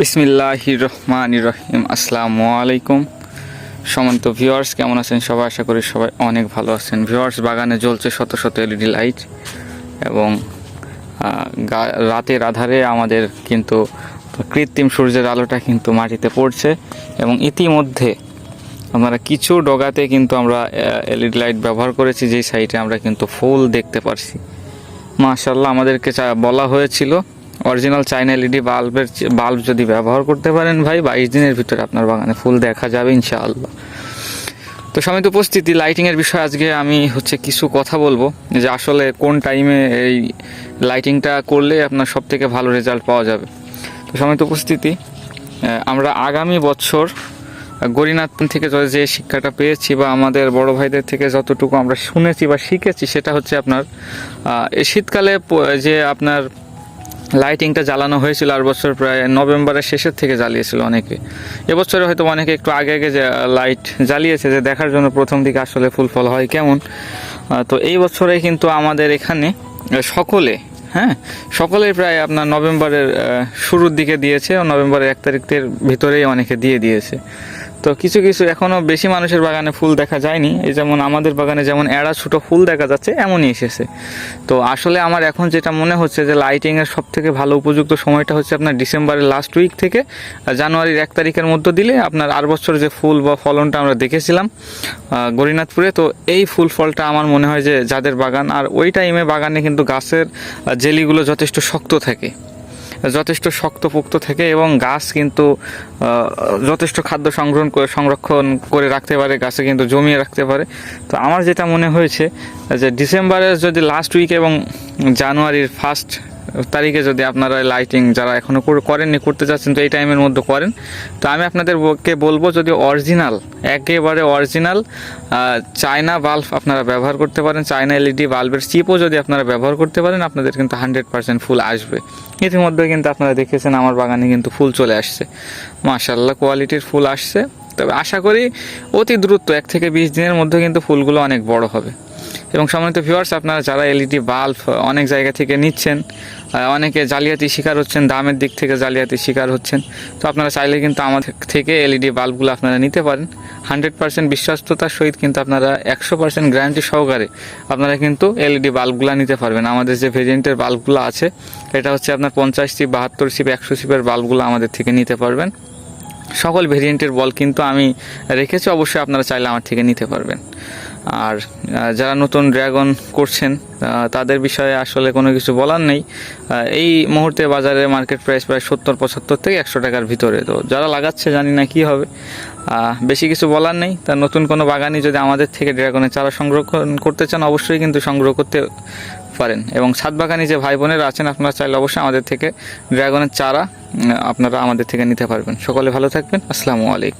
বিসমিল্লাহ রহমান রহিম আসসালামু আলাইকুম। সমন্ত ভিউয়ার্স, কেমন আছেন সবাই? আশা করি সবাই অনেক ভালো আছেন। ভিউয়ার্স, বাগানে জ্বলছে শত শত এলইডি লাইট এবং রাতের আধারে আমাদের কিন্তু কৃত্রিম সূর্যের আলোটা কিন্তু মাটিতে পড়ছে এবং ইতিমধ্যে আমরা কিছু ডগাতে কিন্তু আমরা এলইডি লাইট ব্যবহার করেছি, যেই সাইটে আমরা কিন্তু ফুল দেখতে পারছি। মাশাল্লাহ আমাদেরকে বলা হয়েছিল অরিজিনাল চাইনা এলইডি বাল্বের বাল্ব যদি ব্যবহার করতে পারেন ভাই, বাইশ দিনের ভিতরে আপনার বাগানে ফুল দেখা যাবে ইনশাআল্লাহ। তো সমিত উপস্থিতি লাইটিংয়ের বিষয়ে আজকে আমি হচ্ছে কিছু কথা বলব। যে আসলে কোন টাইমে এই লাইটিংটা করলে আপনার সব থেকে ভালো রেজাল্ট পাওয়া যাবে। তো সমিত উপস্থিতি আমরা আগামী বছর গরিনাথ থেকে যে শিক্ষাটা পেয়েছি বা আমাদের বড় ভাইদের থেকে যতটুকু আমরা শুনেছি বা শিখেছি, সেটা হচ্ছে আপনার এই শীতকালে যে আপনার লাইটিংটা জ্বালানো হয়েছিল আর বছর প্রায় নভেম্বরের শেষের থেকে জ্বালিয়েছিল অনেকে। এবছরে হয়তো অনেকে একটু আগে আগে যে লাইট জ্বালিয়েছে যে, দেখার জন্য প্রথম দিকে আসলে ফুল ফল হয় কেমন। তো এই বছরে কিন্তু আমাদের এখানে সকলে হ্যাঁ সকলেই প্রায় আপনার নভেম্বরের শুরুর দিকে দিয়েছে, নভেম্বরের এক তারিখের ভিতরেই অনেকে দিয়ে দিয়েছে। তো কিছু কিছু এখনও বেশি মানুষের বাগানে ফুল দেখা যায়নি। এই যেমন আমাদের বাগানে যেমন এড়া ছোটো ফুল দেখা যাচ্ছে, এমনই এসেছে। তো আসলে আমার এখন যেটা মনে হচ্ছে যে লাইটিংয়ের সব থেকে ভালো উপযুক্ত সময়টা হচ্ছে আপনার ডিসেম্বরের লাস্ট উইক থেকে জানুয়ারির এক তারিখের মধ্যে দিলে আপনার আর বছর যে ফুল বা ফলনটা আমরা দেখেছিলাম গরিনাথপুরে। তো এই ফুল ফলটা আমার মনে হয় যে যাদের বাগান, আর ওই টাইমে বাগানে কিন্তু গাছের জেলিগুলো যথেষ্ট শক্ত থাকে। যথেষ্ট শক্তপোক্ত থাকে এবং গাছ কিন্তু যথেষ্ট খাদ্য সংগ্রহণ করে, সংরক্ষণ করে রাখতে পারে, গাছে কিন্তু জমিয়ে রাখতে পারে। তো আমার যেটা মনে হয়েছে যে ডিসেম্বরের যদি লাস্ট উইক এবং জানুয়ারির ফার্স্ট তারিখে যদি আপনারা লাইটিং যারা এখনও করেননি, করতে চাচ্ছেন তো এই টাইমের মধ্যে করেন। তো আমি আপনাদেরকে বলব, যদি অরিজিনাল একেবারে অরিজিনাল চায়না বাল্ব আপনারা ব্যবহার করতে পারেন চায়না এলইডি বাল্বের চিপও যদি আপনারা ব্যবহার করতে পারেন, আপনাদের কিন্তু হান্ড্রেড পার্সেন্ট ফুল আসবে। ইতিমধ্যে কিন্তু আপনারা দেখেছেন, আমার বাগানে কিন্তু ফুল চলে আসছে। মাশাল্লাহ কোয়ালিটির ফুল আসছে। তবে আশা করি অতি দ্রুত এক থেকে বিশ দিনের মধ্যে কিন্তু ফুলগুলো অনেক বড় হবে। এবং সম্মানিত ভিউয়ার্স আপনারা যারা এলইডি বাল্ব অনেক জায়গা থেকে নিচ্ছেন অনেকে জালিয়াতি শিকার হচ্ছেন, দামের দিক থেকে জালিয়াতি শিকার হচ্ছেন, তো আপনারা চাইলে কিন্তু আমাদের থেকে এলইডি বাল্বগুলো আপনারা নিতে পারেন। হান্ড্রেড পার্সেন্ট বিশ্বস্ততার সহিত কিন্তু আপনারা একশো পার্সেন্ট গ্যারান্টি সহকারে আপনারা কিন্তু এলইডি বাল্বগুলো নিতে পারবেন। আমাদের যে ভেরিয়েন্টের বাল্বগুলো আছে, এটা হচ্ছে আপনার পঞ্চাশ সিপ, বাহাত্তর সিপ, একশো সিপের বাল্বগুলো আমাদের থেকে নিতে পারবেন। সকল ভেরিয়েন্টের বল কিন্তু আমি রেখেছি, অবশ্যই আপনারা চাইলে আমার থেকে নিতে পারবেন। আর যারা নতুন ড্রাগন করছেন তাদের বিষয়ে আসলে কোনো কিছু বলার নেই। এই মুহূর্তে বাজারে মার্কেট প্রাইস প্রায় সত্তর, পঁচাত্তর থেকে একশো টাকার ভিতরে। তো যারা লাগাচ্ছে, জানি না কি হবে। বেশি কিছু বলার নেই। তার নতুন কোনো বাগানই যদি আমাদের থেকে ড্রাগনের চারা সংরক্ষণ করতে চান, অবশ্যই কিন্তু সংগ্রহ করতে পারেন। এবং ছাদ বাগানি যে ভাই বোনেরা আছেন, আপনারা চাইলে অবশ্যই আমাদের থেকে ড্রাগনের চারা আপনারা আমাদের থেকে নিতে পারবেন। সকলে ভালো থাকবেন। আসসালামু আলাইকুম।